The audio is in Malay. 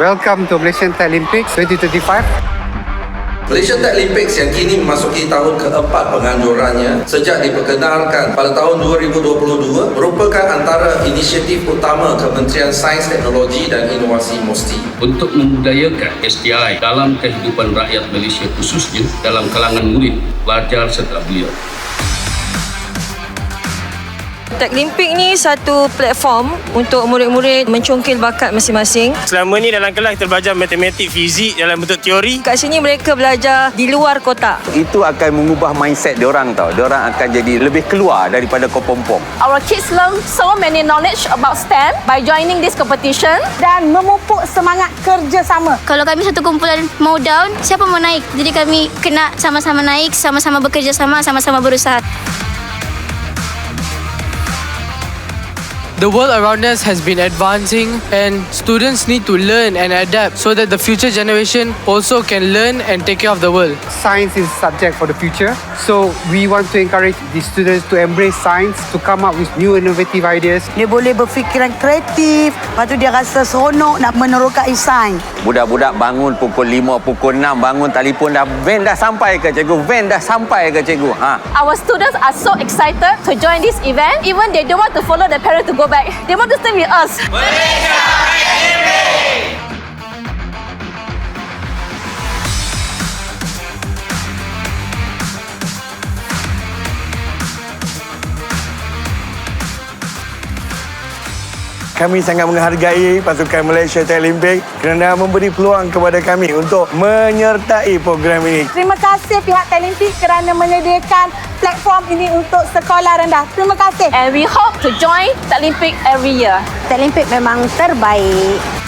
Welcome to Malaysian Olympics 2025. Malaysia Tech Olympics yang kini memasuki tahun keempat penganjurannya sejak diperkenalkan pada tahun 2022 merupakan antara inisiatif utama Kementerian Sains, Teknologi dan Inovasi MOSTI. untuk membudayakan STI dalam kehidupan rakyat Malaysia khususnya dalam kalangan murid, pelajar serta beliau. Teklimpik ni satu platform untuk murid-murid mencongkil bakat masing-masing. Selama ni dalam kelas kita belajar matematik, fizik dalam bentuk teori. Kat sini mereka belajar di luar kotak. Itu akan mengubah mindset diorang tau. Diorang akan jadi lebih keluar daripada kopompong. Our kids learn so many knowledge about STEM by joining this competition. dan memupuk semangat kerjasama. Kalau kami satu kumpulan mau down, siapa mau naik? Jadi kami kena sama-sama naik, sama-sama bekerja sama, sama-sama berusaha. The world around us has been advancing, and students need to learn and adapt so that the future generation also can learn and take care of the world. Science is subject for the future. So we want to encourage the students to embrace science, to come up with new innovative ideas. Dia boleh berfikiran kreatif, lepas tu dia rasa seronok nak menerokai sains. Budak-budak bangun pukul 5, pukul 6 bangun telefon dah van dah sampai ke cikgu? Van dah sampai ke cikgu? Ha. Our students are so excited to join this event. Even they don't want to follow their parents to go back. They want to stay with us. Kami sangat menghargai pasukan Malaysia Olympic kerana memberi peluang kepada kami untuk menyertai program ini. Terima kasih pihak Telimpik kerana menyediakan platform ini untuk sekolah rendah. Terima kasih. And we hope to join the Olympic every year. Telimpik memang terbaik.